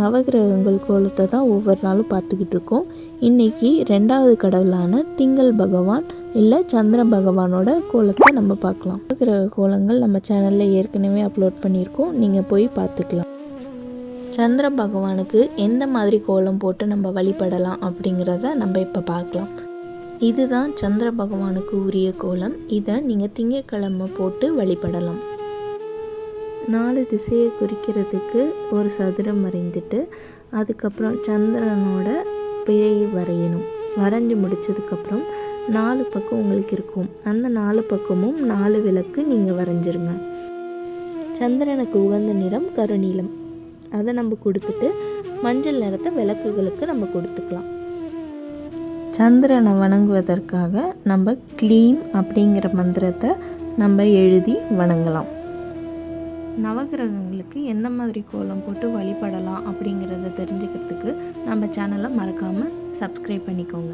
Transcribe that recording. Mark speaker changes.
Speaker 1: நவகிரகங்கள் கோலத்தை தான் ஒவ்வொரு நாளும் பார்த்துக்கிட்டு இருக்கோம். இன்றைக்கி ரெண்டாவது கடவுளான திங்கள் பகவான் இல்லை சந்திர பகவானோட கோலத்தை நம்ம பார்க்கலாம். நவகிரக கோலங்கள் நம்ம சேனலில் ஏற்கனவே அப்லோட் பண்ணியிருக்கோம். நீங்கள் போய் பார்த்துக்கலாம். சந்திர பகவானுக்கு எந்த மாதிரி கோலம் போட்டு நம்ம வழிபடலாம் அப்படிங்கிறத நம்ம இப்போ பார்க்கலாம். இதுதான் சந்திர பகவானுக்கு உரிய கோலம். இதை நீங்கள் திங்கக்கிழமை போட்டு வழிபடலாம். நாலு திசையை குறிக்கிறதுக்கு ஒரு சதுரம் வரைந்துட்டு அதுக்கப்புறம் சந்திரனோட பிறை வரையணும். வரைஞ்சி முடிச்சதுக்கப்புறம் நாலு பக்கம் உங்களுக்கு இருக்கும். அந்த நாலு பக்கமும் நாலு விளக்கு நீங்கள் வரைஞ்சிருங்க. சந்திரனுக்கு உகந்த நிறம் கருநீலம். அதை நம்ம கொடுத்துட்டு மஞ்சள் நிறத்தை விளக்குகளுக்கு நம்ம கொடுத்துக்கலாம். சந்திரனை வணங்குவதற்காக நம்ம க்ளீம் அப்படிங்கிற மந்திரத்தை நம்ம எழுதி வணங்கலாம். நவகிரகங்களுக்கு எந்த மாதிரி கோலம் போட்டு வழிபடலாம் அப்படிங்கிறத தெரிஞ்சுக்கிறதுக்கு நம்ம சேனலை மறக்காமல் சப்ஸ்கிரைப் பண்ணிக்கோங்க.